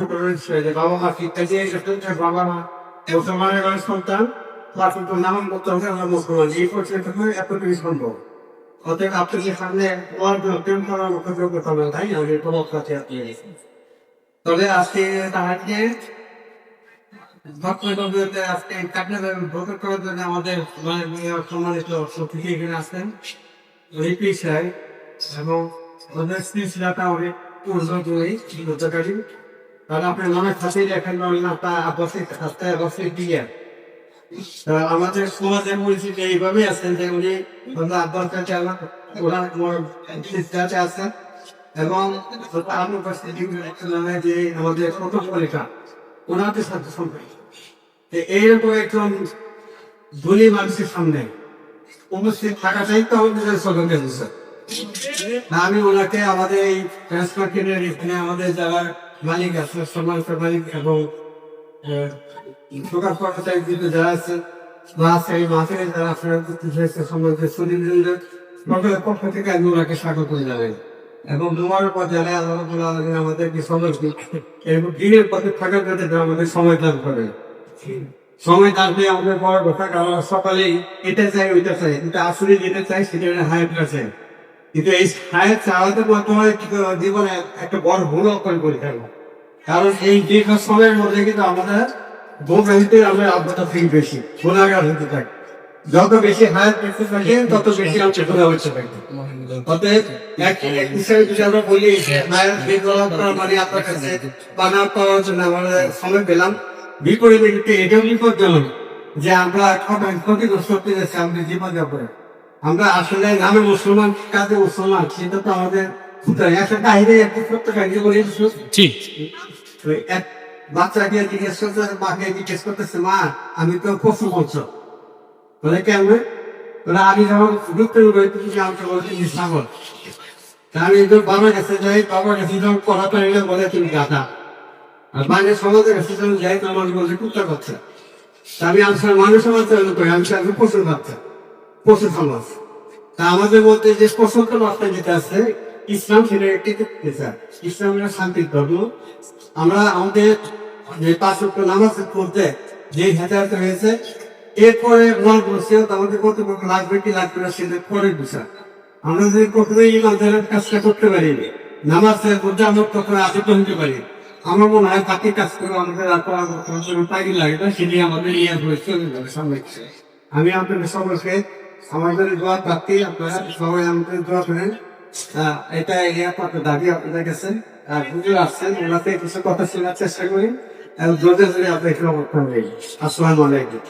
বাবা মা শিক্ষা দিয়ে যে বাবা মা মুসলমানের ঘরের সন্তান তার কিন্তু নাম করতে হবে আমরা মুসলমান এই পর্যন্ত এতটুকু সম্ভব অতএব আপনাদের সামনে জন্য প্রেম করার মতো যোগ্যতা হবে তাই আমি তোমার কাছে আপনি তবে আজকে তাহাকে ভক্তদের আজকে কাটনাদের ভোট করার জন্য আমাদের মাননীয় সম্মানিত সত্যি এখানে আসছেন রিপি সাহেব এবং ওদের সিলসিলাটা অনেক পূর্ণজয়ী চিরকারী কারণ আপনার মনে খাসি দেখেন তা আবাসিক রাস্তায় আবাসিক দিয়ে। আমাদের সমাজের পরিস্থিতি এইভাবেই আছেন যে উনি আমরা আব্বাস কাছে কাছে আছেন এবং যে আমাদের ছোট পলিকা ওনাদের সাথে সম্পর্ক। তো এইরকম একজন ধনী মানুষের সামনে উপস্থিত থাকাটাই তো আমাদের আমি ওনাকে আমাদের এই ট্রান্সমার্কেটের এখানে আমাদের যারা মালিক আছে, সম্মানিত মালিক এবং প্রকাশ কর্মচারী কিন্তু যারা আছে আছে এই মাসের যারা আপনারা উপস্থিত হয়েছে সম্মানিত সুনীলদের সকলের পক্ষ থেকে আমি ওনাকে স্বাগত জানাই। এবং তোমার পর জানাই, আল্লাহ আমাদেরকে সবাইকে এবং দিনের পথে থাকার জন্য আমাদের সময় দান করে সময় দান দিয়ে আমাদের বড় কথা, কারণ সকালে এটা চাই, ওইটা চাই কিন্তু আসলে যেটা চাই, সেটা হায়াত আছে কিন্তু এই হায়াত চাওয়াতে তোমার জীবনে একটা বড় ভুল অর্পণ করে থাকব কারণ এই দীর্ঘ সময়ের মধ্যে কিন্তু আমাদের গোগ্রাহিতে আমরা আবদ্ধতা ফিল বেশি, গুণাগার হতে থাকি। যত বেশি পেতে থাকে, তত বেশি হচ্ছে থাকি। সময় পেলাম। বিপরীতে এটাও যে আমরা ক্ষতি ক্ষতিগ্রস্ত হতে যাচ্ছি আমাদের জীবন যাপনে আমরা আসলে নামে মুসলমান কাজে মুসলমান সেটা তো আমাদের সুতরাং একটা কাহিনী একটা সত্য কাহিনী বলে ঠিক তো এক বাচ্চাকে জিজ্ঞেস মাকে জিজ্ঞেস করতেছে মা আমি তো করছ। বলে কেমন বলে আমি যখন আমাকে বলছি আমি তো বাবার কাছে যাই বাবার কাছে যখন পড়া পাইলে বলে তুমি গাধা। আর বাইরের সমাজের কাছে যখন যাই তো আমার বলছে কুত্তা করছে আমি আসলে মানুষ সমাজ তৈরি করি আমি আসলে পশুর বাচ্চা পশু সমাজ। তা আমাদের যে যেটা আছে, ইসলাম সেটা একটি ইসলাম শান্তির ধর্ম। আমরা আমাদের যে পাঁচ নামাজ যে হয়েছে, এরপরে আমাদের লাগবে কি লাগবে না, সেটা পরের বিষয় আমরা যদি কখনো কাজটা করতে পারি নামাজের মধ্যে আমরা কখনো হতে পারি আমার মনে হয় বাকি কাজ করে আমাদের আর লাগে না সেটি আমাদের ইয়ে হয়ে যাবে সামনে। আমি আপনাদের সকলকে আমাদের দোয়া প্রাপ্তি আপনারা সবাই আমাদের দোয়া করেন এটা এটা একমাত্র দাবি, আপনাদের কাছে। আর হুজুর আসছেন, ওনাতে কিছু কথা শোনার চেষ্টা করি। জোরে জোরে আপনাদের আসসালামু আলাইকুম।